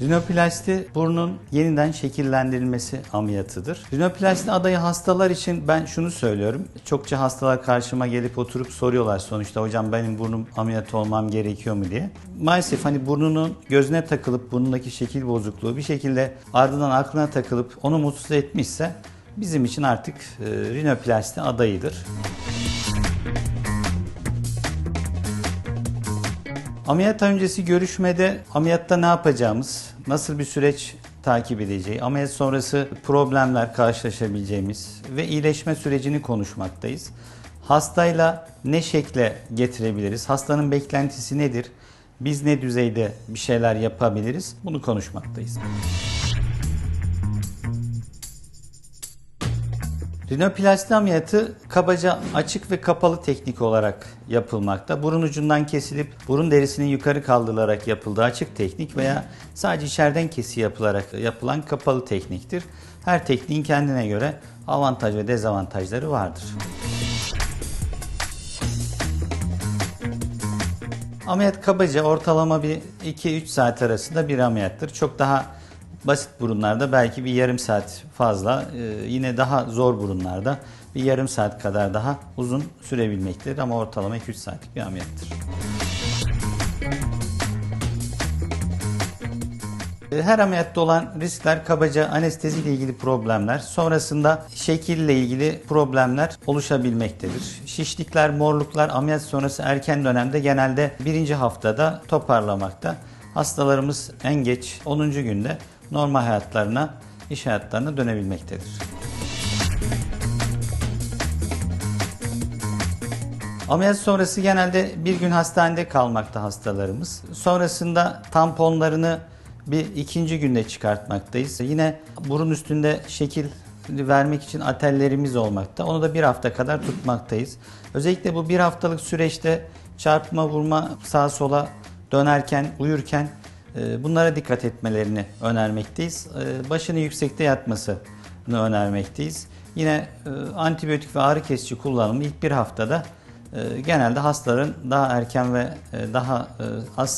Rinoplasti burnun yeniden şekillendirilmesi ameliyatıdır. Rinoplasti adayı hastalar için ben şunu söylüyorum. Çokça hastalar karşıma gelip oturup soruyorlar sonuçta hocam benim burnum ameliyat olmam gerekiyor mu diye. Maalesef hani burnunun gözüne takılıp burnundaki şekil bozukluğu bir şekilde ardından aklına takılıp onu mutsuz etmişse bizim için artık e, rinoplasti adayıdır. Ameliyat öncesi görüşmede ameliyatta ne yapacağımız, nasıl bir süreç takip edeceği, ameliyat sonrası problemler karşılaşabileceğimiz ve iyileşme sürecini konuşmaktayız. Hastayla ne şekle getirebiliriz, hastanın beklentisi nedir, biz ne düzeyde bir şeyler yapabiliriz bunu konuşmaktayız. Rinoplasti ameliyatı kabaca açık ve kapalı teknik olarak yapılmakta. Burun ucundan kesilip burun derisinin yukarı kaldırılarak yapıldığı açık teknik veya sadece içeriden kesi yapılarak yapılan kapalı tekniktir. Her tekniğin kendine göre avantaj ve dezavantajları vardır. Ameliyat kabaca ortalama bir 2-3 saat arasında bir ameliyattır. Çok daha basit burunlarda belki bir yarım saat fazla, e, yine daha zor burunlarda bir yarım saat kadar daha uzun sürebilmektedir ama ortalama 2-3 saatlik bir ameliyattır. E, Her ameliyatta olan riskler kabaca anestezi ile ilgili problemler, sonrasında şekille ilgili problemler oluşabilmektedir. Şişlikler, morluklar ameliyat sonrası erken dönemde genelde birinci haftada toparlamakta. Hastalarımız en geç 10. günde normal hayatlarına, iş hayatlarına dönebilmektedir. Ameliyat sonrası genelde bir gün hastanede kalmakta hastalarımız. Sonrasında tamponlarını bir ikinci günde çıkartmaktayız. Yine burun üstünde şekil vermek için atellerimiz olmakta. Onu da bir hafta kadar tutmaktayız. Özellikle bu bir haftalık süreçte çarpma vurma sağa sola dönerken, uyurken bunlara dikkat etmelerini önermekteyiz. E, Başını yüksekte yatmasını önermekteyiz. Yine e, antibiyotik ve ağrı kesici kullanımı ilk bir haftada e, genelde hastaların daha erken ve e, daha az